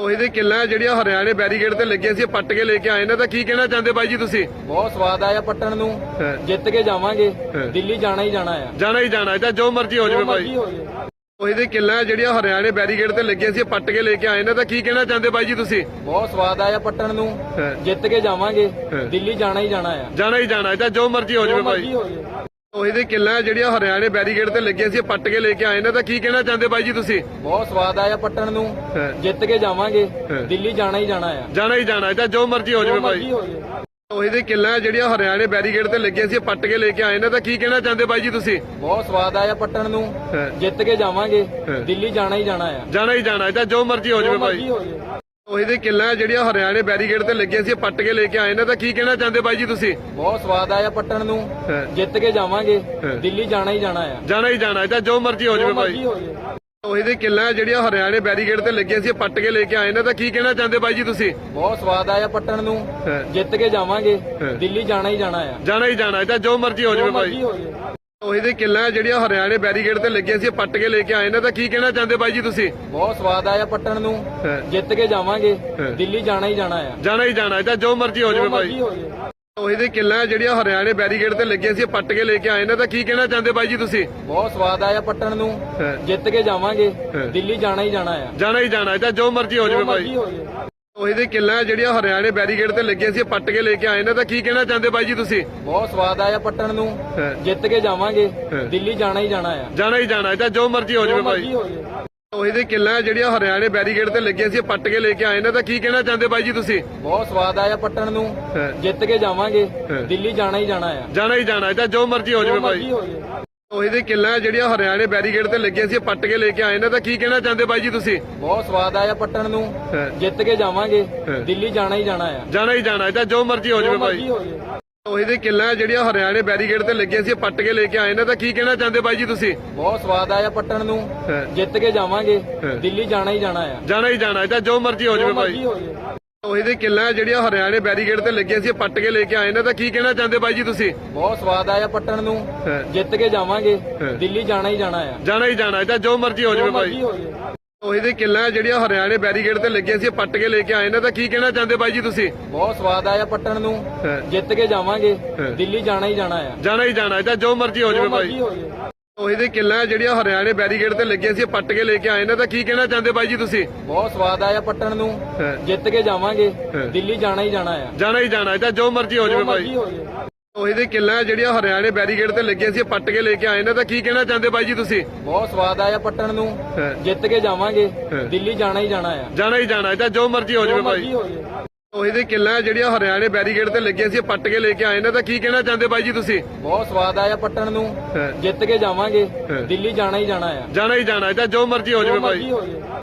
ਉਹੀ ਦੇ ਕਿੱਲਾਂ ਜਿਹੜੀਆਂ ਹਰਿਆਣੇ ਬੈਰੀਗੇਡ ਤੇ ਲੱਗੀਆਂ ਸੀ ਪੱਟ ਕੇ ਲੈ ਕੇ ਆਏ ਨੇ। ਤਾਂ ਕੀ ਕਹਿਣਾ ਚਾਹੁੰਦੇ ਬਾਈ ਜੀ ਤੁਸੀਂ? ਬਹੁਤ ਸਵਾਦ ਆਇਆ ਪੱਟਣ ਨੂੰ। ਜਿੱਤ ਕੇ ਜਾਵਾਂਗੇ। ਦਿੱਲੀ ਜਾਣਾ ਹੀ ਜਾਣਾ ਆ। ਜਾਣਾ ਹੀ ਜਾਣਾ ਤਾਂ ਜੋ ਮਰਜ਼ੀ ਹੋ ਜਾਵੇ ਬਾਈ। ਉਹੀ ਦੇ ਕਿੱਲਾਂ ਜਿਹੜੀਆਂ ਹਰਿਆਣੇ ਬੈਰੀਗੇਡ ਤੇ ਲੱਗੀਆਂ ਸੀ ਪੱਟ ਕੇ ਲੈ ਕੇ ਆਏ ਨੇ। ਤਾਂ ਕੀ ਕਹਿਣਾ ਚਾਹੁੰਦੇ ਬਾਈ ਜੀ ਤੁਸੀਂ? ਬਹੁਤ ਸਵਾਦ ਆਇਆ ਪੱਟਣ ਨੂੰ। ਜਿੱਤ ਕੇ ਜਾਵਾਂਗੇ। ਦਿੱਲੀ ਜਾਣਾ ਹੀ ਜਾਣਾ ਆ। ਜਾਣਾ ਹੀ ਜਾਣਾ ਤਾਂ ਜੋ ਮਰਜ਼ੀ ਹੋ ਜਾਵੇ ਬਾਈ। ਉਹੀ ਦੇ ਕਿੱਲਾਂ ਜਿਹੜੀਆਂ ਹਰਿਆਣੇ ਬੈਰੀਗੇਡ ਤੇ ਲੱਗੀਆਂ ਸੀ ਪੱਟ ਕੇ ਲੈ ਕੇ ਆਏ ਨੇ ਤਾਂ ਕੀ ਕਹਿਣਾ ਚਾਹੁੰਦੇ ਬਾਈ ਜੀ ਤੁਸੀਂ? ਬਹੁਤ ਸਵਾਦ ਆਇਆ ਪੱਟਣ ਨੂੰ। ਜਿੱਤ ਕੇ ਜਾਵਾਂਗੇ। ਦਿੱਲੀ ਜਾਣਾ ਹੀ ਜਾਣਾ ਆ। ਜਾਣਾ ਹੀ ਜਾਣਾ ਤਾਂ ਜੋ ਮਰਜ਼ੀ ਹੋ ਜਾਵੇ ਬਾਈ। ਉਹੀ ਦੇ ਕਿੱਲਾਂ ਜਿਹੜੀਆਂ ਹਰਿਆਣੇ ਬੈਰੀਗੇਡ ਤੇ ਲੱਗੀਆਂ ਸੀ ਪੱਟ ਕੇ ਲੈ ਕੇ ਆਏ ਨੇ ਤਾਂ ਕੀ ਕਹਿਣਾ ਚਾਹੁੰਦੇ ਬਾਈ ਜੀ ਤੁਸੀਂ? ਬਹੁਤ ਸਵਾਦ ਆਇਆ ਪੱਟਣ ਨੂੰ। ਜਿੱਤ ਕੇ ਜਾਵਾਂਗੇ। ਦਿੱਲੀ ਜਾਣਾ ਹੀ ਜਾਣਾ ਆ। ਜਾਣਾ ਹੀ ਜਾਣਾ ਤਾਂ ਜੋ ਮਰਜ਼ੀ ਹੋ ਜਾਵੇ ਬਾਈ। ਉਹੀ ਦੇ ਕਿੱਲਾਂ ਜਿਹੜੀਆਂ ਹਰਿਆਣੇ ਬੈਰੀਗੇਡ ਤੇ ਲੱਗੀਆਂ ਸੀ ਪੱਟ ਕੇ ਲੈ ਕੇ ਆਏ ਨੇ ਤਾਂ ਕੀ ਕਹਿਣਾ ਚਾਹੁੰਦੇ ਬਾਈ ਜੀ ਤੁਸੀਂ? ਬਹੁਤ ਸਵਾਦ ਆਇਆ ਪੱਟਣ ਨੂੰ। ਜਿੱਤ ਕੇ ਜਾਵਾਂਗੇ। ਦਿੱਲੀ ਜਾਣਾ ਹੀ ਜਾਣਾ ਆ। ਜਾਣਾ ਹੀ ਜਾਣਾ ਤਾਂ ਜੋ ਮਰਜ਼ੀ ਹੋ ਜਾਵੇ ਬਾਈ। ਉਹੀ ਦੇ ਕਿੱਲਾਂ ਜਿਹੜੀਆਂ ਹਰਿਆਣੇ ਬੈਰੀਗੇਡ ਤੇ ਲੱਗੀਆਂ ਸੀ ਪੱਟ ਕੇ ਲੈ ਕੇ ਆਏ ਨੇ ਤਾਂ ਕੀ ਕਹਿਣਾ ਚਾਹੁੰਦੇ ਬਾਈ ਜੀ ਤੁਸੀਂ? ਬਹੁਤ ਸਵਾਦ ਆਇਆ ਪੱਟਣ ਨੂੰ। ਜਿੱਤ ਕੇ ਜਾਵਾਂਗੇ। ਦਿੱਲੀ ਜਾਣਾ ਹੀ ਜਾਣਾ ਆ। ਜਾਣਾ ਹੀ ਜਾਣਾ ਤਾਂ ਜੋ ਮਰਜ਼ੀ ਹੋ ਜਾਵੇ ਬਾਈ। ਉਹੀ ਦੇ ਕਿੱਲਾਂ ਜਿਹੜੀਆਂ ਹਰਿਆਣੇ ਬੈਰੀਗੇਡ ਤੇ ਲੱਗੀਆਂ ਸੀ ਇਹ ਪੱਟ ਕੇ ਲੈ ਕੇ ਆਏ ਨੇ ਤਾਂ ਕੀ ਕਹਿਣਾ ਚਾਹੁੰਦੇ ਬਾਈ ਜੀ ਤੁਸੀਂ? ਬਹੁਤ ਸਵਾਦ ਆਇਆ ਪੱਟਣ ਨੂੰ। ਜਿੱਤ ਕੇ ਜਾਵਾਂਗੇ। ਦਿੱਲੀ ਜਾਣਾ ਹੀ ਜਾਣਾ ਆ। ਜਾਣਾ ਹੀ ਜਾਣਾ ਤਾਂ ਜੋ ਮਰਜ਼ੀ ਹੋ ਜਾਵੇ ਬਾਈ। ਉਹੀ ਦੇ ਕਿੱਲਾਂ ਜਿਹੜੀਆਂ ਹਰਿਆਣੇ ਬੈਰੀਗੇਡ ਤੇ ਲੱਗੀਆਂ ਸੀ ਇਹ ਪੱਟ ਕੇ ਲੈ ਕੇ ਆਏ ਨੇ ਤਾਂ ਕੀ ਕਹਿਣਾ ਚਾਹੁੰਦੇ ਬਾਈ ਜੀ ਤੁਸੀਂ? ਬਹੁਤ ਸਵਾਦ ਆਇਆ ਪੱਟਣ ਨੂੰ। ਜਿੱਤ ਕੇ ਜਾਵਾਂਗੇ। ਦਿੱਲੀ ਜਾਣਾ ਹੀ ਜਾਣਾ ਆ। ਜਾਣਾ ਹੀ ਜਾਣਾ ਤਾਂ ਜੋ ਮਰਜ਼ੀ ਹੋ ਜਾਵੇ ਬਾਈ। ਉਹੀ ਦੇ ਕਿੱਲਾਂ ਜਿਹੜੀਆਂ ਹਰਿਆਣੇ ਬੈਰੀਗੇਡ ਤੇ ਲੱਗੀਆਂ ਸੀ ਪੱਟ ਕੇ ਲੈ ਕੇ ਆਏ ਨੇ ਤਾਂ ਕੀ ਕਹਿਣਾ ਚਾਹੁੰਦੇ ਬਾਈ ਜੀ ਤੁਸੀਂ? ਬਹੁਤ ਸਵਾਦ ਆਇਆ ਪੱਟਣ ਨੂੰ। ਹਾਂ। ਜਿੱਤ ਕੇ ਜਾਵਾਂਗੇ। ਹਾਂ। ਦਿੱਲੀ ਜਾਣਾ ਹੀ ਜਾਣਾ ਆ। ਜਾਣਾ ਹੀ ਜਾਣਾ ਤਾਂ ਜੋ ਮਰਜ਼ੀ ਹੋ ਜਾਵੇ ਬਾਈ। ਉਹੀ ਦੇ ਕਿੱਲਾਂ ਜਿਹੜੀਆਂ ਹਰਿਆਣੇ ਬੈਰੀਗੇਡ ਤੇ ਲੱਗੀਆਂ ਸੀ ਪੱਟ ਕੇ ਲੈ ਕੇ ਆਏ ਨੇ ਤਾਂ ਕੀ ਕਹਿਣਾ ਚਾਹੁੰਦੇ ਬਾਈ ਜੀ ਤੁਸੀਂ? ਬਹੁਤ ਸਵਾਦ ਆਇਆ ਪੱਟਣ ਨੂੰ। ਹਾਂ। ਜਿੱਤ ਕੇ ਜਾਵਾਂਗੇ। ਹਾਂ। ਦਿੱਲੀ ਜਾਣਾ ਹੀ ਜਾਣਾ ਆ। ਜਾਣਾ ਹੀ ਜਾਣਾ ਤਾਂ ਜੋ ਮਰਜ਼ੀ ਹੋ ਜਾਵੇ ਬਾਈ। ਉਹੀ ਦੇ ਕਿੱਲਾਂ ਜਿਹੜੀਆਂ ਹਰਿਆਣੇ ਬੈਰੀਗੇਡ ਤੇ ਲੱਗੀਆਂ ਸੀ ਇਹ ਪੱਟ ਕੇ ਲੈ ਕੇ ਆਏ ਨੇ ਤਾਂ ਕੀ ਕਹਿਣਾ ਚਾਹੁੰਦੇ ਬਾਈ ਜੀ ਤੁਸੀਂ? ਬਹੁਤ ਸਵਾਦ ਆਇਆ ਪੱਟਣ ਨੂੰ। ਜਿੱਤ ਕੇ ਜਾਵਾਂਗੇ। ਦਿੱਲੀ ਜਾਣਾ ਹੀ ਜਾਣਾ ਆ। ਜਾਣਾ ਹੀ ਜਾਣਾ ਤਾਂ ਜੋ ਮਰਜ਼ੀ ਹੋ ਜਾਵੇ ਬਾਈ। ਉਹੀ ਦੇ ਕਿੱਲਾਂ ਜਿਹੜੀਆਂ ਹਰਿਆਣੇ ਬੈਰੀਗੇਡ ਤੇ ਲੱਗੀਆਂ ਸੀ ਇਹ ਪੱਟ ਕੇ ਲੈ ਕੇ ਆਏ ਨੇ ਤਾਂ ਕੀ ਕਹਿਣਾ ਚਾਹੁੰਦੇ ਬਾਈ ਜੀ ਤੁਸੀਂ? ਬਹੁਤ ਸਵਾਦ ਆਇਆ ਪੱਟਣ ਨੂੰ। ਜਿੱਤ ਕੇ ਜਾਵਾਂਗੇ। ਦਿੱਲੀ ਜਾਣਾ ਹੀ ਜਾਣਾ ਆ। ਜਾਣਾ ਹੀ ਜਾਣਾ ਤਾਂ ਜੋ ਮਰਜ਼ੀ ਹੋ ਜਾਵੇ ਬਾਈ। ਉਹੀ ਦੇ ਕਿੱਲਾਂ ਜਿਹੜੀਆਂ ਹਰਿਆਣੇ ਬੈਰੀਗੇਡ ਤੇ ਲੱਗੀਆਂ ਸੀ ਪੱਟ ਕੇ ਲੈ ਕੇ ਆਏ ਨੇ ਤਾਂ ਕੀ ਕਹਿਣਾ ਚਾਹੁੰਦੇ ਬਾਈ ਜੀ ਤੁਸੀਂ? ਬਹੁਤ ਸਵਾਦ ਆਇਆ ਪੱਟਣ ਨੂੰ। ਜਿੱਤ ਕੇ ਜਾਵਾਂਗੇ। ਦਿੱਲੀ ਜਾਣਾ ਹੀ ਜਾਣਾ ਆ। ਜਾਣਾ ਹੀ ਜਾਣਾ ਤਾਂ ਜੋ ਮਰਜ਼ੀ ਹੋ ਜਾਵੇ ਬਾਈ। ਉਹੀ ਦੇ ਕਿੱਲਾਂ ਜਿਹੜੀਆਂ ਹਰਿਆਣੇ ਬੈਰੀਗੇਡ ਤੇ ਲੱਗੀਆਂ ਸੀ ਪੱਟ ਕੇ ਲੈ ਕੇ ਆਏ ਨੇ ਤਾਂ ਕੀ ਕਹਿਣਾ ਚਾਹੁੰਦੇ ਬਾਈ ਜੀ ਤੁਸੀਂ? ਬਹੁਤ ਸਵਾਦ ਆਇਆ ਪੱਟਣ ਨੂੰ। ਜਿੱਤ ਕੇ ਜਾਵਾਂਗੇ। ਦਿੱਲੀ ਜਾਣਾ ਹੀ ਜਾਣਾ ਆ। ਜਾਣਾ ਹੀ ਜਾਣਾ ਤਾਂ ਜੋ ਮਰਜ਼ੀ ਹੋ ਜਾਵੇ ਬਾਈ। ਉਹੀ ਦੇ ਕਿੱਲਾਂ ਜਿਹੜੀਆਂ ਹਰਿਆਣੇ ਬੈਰੀਗੇਡ ਤੇ ਲੱਗੀਆਂ ਸੀ ਪੱਟ ਕੇ ਲੈ ਕੇ ਆਏ ਨੇ। ਤਾਂ ਕੀ ਕਹਿਣਾ ਚਾਹੁੰਦੇ ਬਾਈ ਜੀ ਤੁਸੀਂ? ਬਹੁਤ ਸਵਾਦ ਆਇਆ ਪੱਟਣ ਨੂੰ। ਜਿੱਤ ਕੇ ਜਾਵਾਂਗੇ। ਦਿੱਲੀ ਜਾਣਾ ਹੀ ਜਾਣਾ ਆ। ਜਾਣਾ ਹੀ ਜਾਣਾ ਤਾਂ ਜੋ ਮਰਜ਼ੀ ਹੋ ਜਾਵੇ ਬਾਈ ਉਹੀ ਦੇ ਕਿੱਲਾਂ ਜਿਹੜੀਆਂ ਹਰਿਆਣੇ ਬੈਰੀਗੇਡ ਤੇ ਲੱਗੀਆਂ ਸੀ ਪੱਟ ਕੇ ਲੈ ਕੇ ਆਏ ਨੇ। ਤਾਂ ਕੀ ਕਹਿਣਾ ਚਾਹੁੰਦੇ ਬਾਈ ਜੀ ਤੁਸੀਂ? ਬਹੁਤ ਸਵਾਦ ਆਇਆ ਪੱਟਣ ਨੂੰ। ਜਿੱਤ ਕੇ ਜਾਵਾਂਗੇ। ਦਿੱਲੀ ਜਾਣਾ ਹੀ ਜਾਣਾ ਆ। ਜਾਣਾ ਹੀ ਜਾਣਾ ਤਾਂ ਜੋ ਮਰਜ਼ੀ ਹੋ ਜਾਵੇ ਬਾਈ ਉਹੀ ਦੇ ਕਿੱਲਾਂ ਜਿਹੜੀਆਂ ਹਰਿਆਣੇ ਬੈਰੀਗੇਡ ਤੇ ਲੱਗੀਆਂ ਸੀ ਇਹ ਪੱਟ ਕੇ ਲੈ ਕੇ ਆਏ ਨੇ ਤਾਂ ਕੀ ਕਹਿਣਾ ਚਾਹੁੰਦੇ ਬਾਈ ਜੀ ਤੁਸੀਂ? ਬਹੁਤ ਸਵਾਦ ਆਇਆ ਪੱਟਣ ਨੂੰ। ਜਿੱਤ ਕੇ ਜਾਵਾਂਗੇ। ਦਿੱਲੀ ਜਾਣਾ ਹੀ ਜਾਣਾ ਆ। ਜਾਣਾ ਹੀ ਜਾਣਾ ਹੈ ਤਾਂ ਜੋ ਮਰਜ਼ੀ ਹੋ ਜਾਵੇ ਬਾਈ।